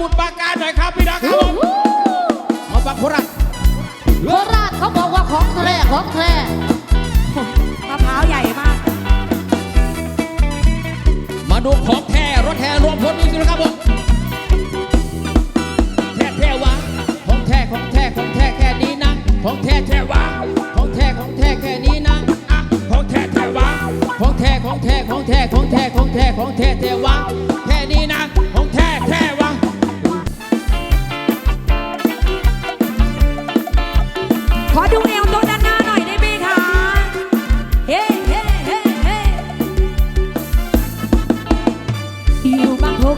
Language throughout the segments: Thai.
มุทรปราการหน่อยครับพี่น้องครับผมมาฟังโคราชโคราชเขาบอกว่าของแท้ของแท้มะพร้าวใหญ่มาก มาดูของแท้รถแท้รวมพลดูสินะครับผมแท้แท้วะของแท้ของแท้ของแท้แค่นี้นะ ของแท้แท้วะของแท้ของแท้แค่นี้นะอะของแท้แท้วะของแท้ของแท้ของแท้ของแท้ของแท้ของแท้แท้วะ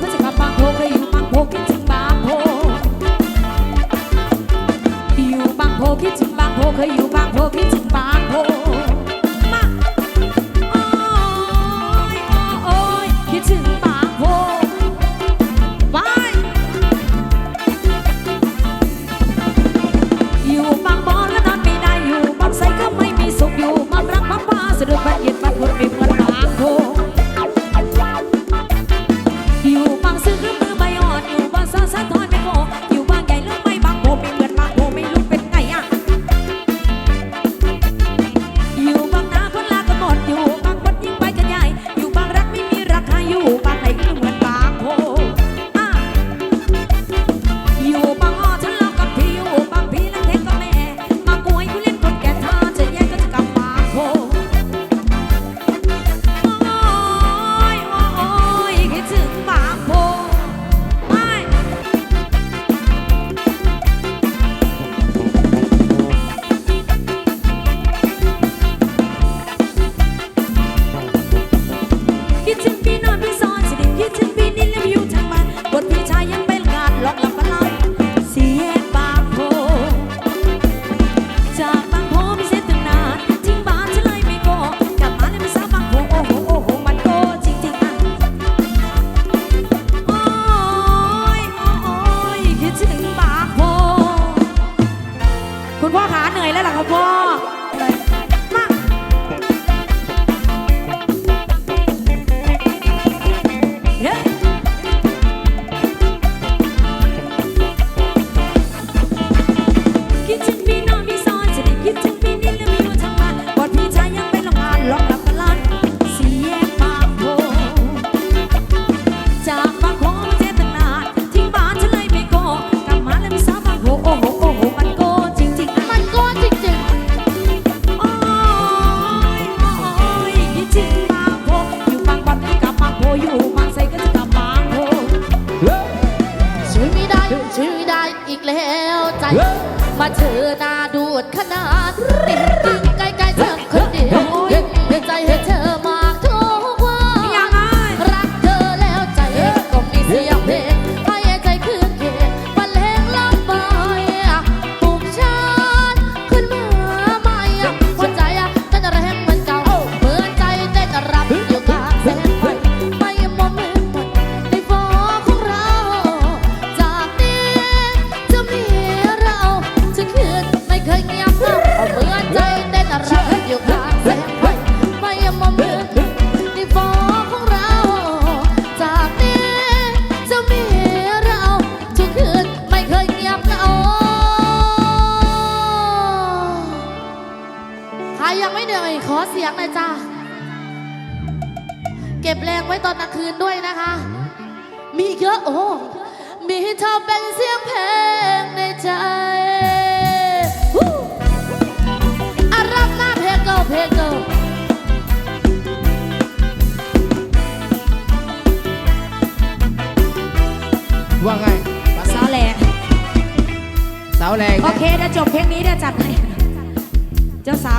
ก็จะกลับบางโพเคยอยู่บางโพคิดถึงบางโพอยู่บางโพคิดถึงบางโพเคยอยู่บางโพคิดถึงบางโพ พี่นอนพี่ซอนสิเด็กคิดถึงพี่นี่แล้วอยู่ทางบ้านบทพี่ชายยังเป็นงานล็อกหลับมาลับเสียบางโพจากบางโพพี่เสียตั้งนานทิ้งบ้านฉันเลยไม่โกกลับมาแล้วไม่ทราบบางโพโอ้โหโอ้โหมันโกจริงๆอะโอ้ยโอ้ยคิดถึงบางโพคุณพ่อขาเหนื่อยแล้วเหรอครับพ่อ แล้วใจ มาเธอหน้าดูดขนาดติ ยังไม่เหนื่อยขอเสียงหน่อยจ้าเก็บแรงไว้ตอนกลางคืนด้วยนะคะ มีเยอะโอ้ มีเธอเป็นเสียงเพลงในใจฮู้อารับหน้าเพลงเก่าเพลงเก่าว่าไงสาวแหลกสาวแรงโอเคเดี๋ยวจบเพลงนี้เดี๋ยวจัดให้เจ้าสาว